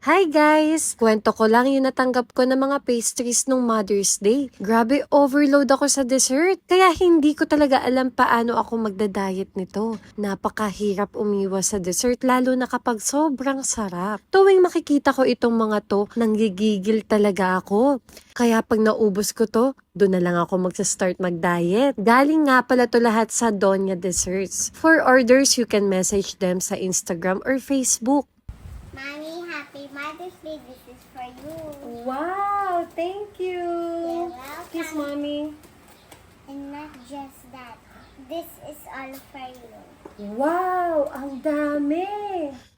Hi guys! Kwento ko lang yung natanggap ko ng mga pastries nung Mother's Day. Grabe, overload ako sa dessert. Kaya hindi ko talaga alam paano ako magda-diet nito. Napakahirap umiwas sa dessert lalo na kapag sobrang sarap. Tuwing makikita ko itong mga to, nanggigigil talaga ako. Kaya pag naubos ko to, doon na lang ako magsa-start mag-diet. Galing nga pala to lahat sa Donya Desserts. For orders, you can message them sa Instagram or Facebook. Mommy, happy Mother's Day. This is for you. Wow! Thank you! You're welcome. Kiss mommy. And not just that. This is all for you. Wow! Ang dami!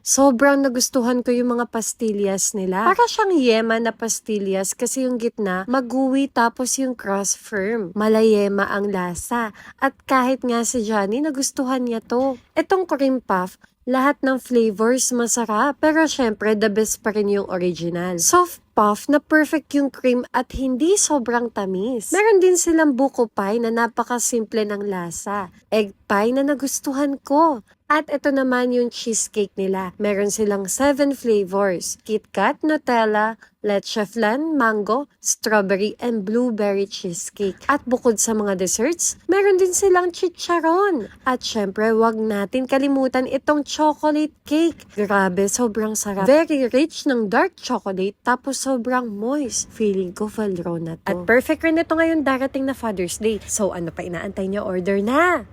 Sobrang nagustuhan ko yung mga pastillas nila. Para siyang yema na pastillas kasi yung gitna maguwi tapos yung cross firm. Malayema ang lasa. At kahit nga si Johnny nagustuhan niya to. Itong cream puff, lahat ng flavors masarap. Pero syempre, the best pa rin yung original. Soft puff na perfect yung cream at hindi sobrang tamis. Meron din silang buko pie na napakasimple ng lasa. Egg pie na nagustuhan ko. At ito naman yung cheesecake nila. Meron silang seven flavors. KitKat, Nutella, Leche Flan, Mango, Strawberry, and Blueberry Cheesecake. At bukod sa mga desserts, meron din silang chicharon. At syempre, wag natin kalimutan itong chocolate cake. Grabe, sobrang sarap. Very rich ng dark chocolate, tapos sobrang moist. Feeling ko Valrhona to. At perfect rin ito ngayon darating na Father's Day. So ano pa inaantay niyo? Order na!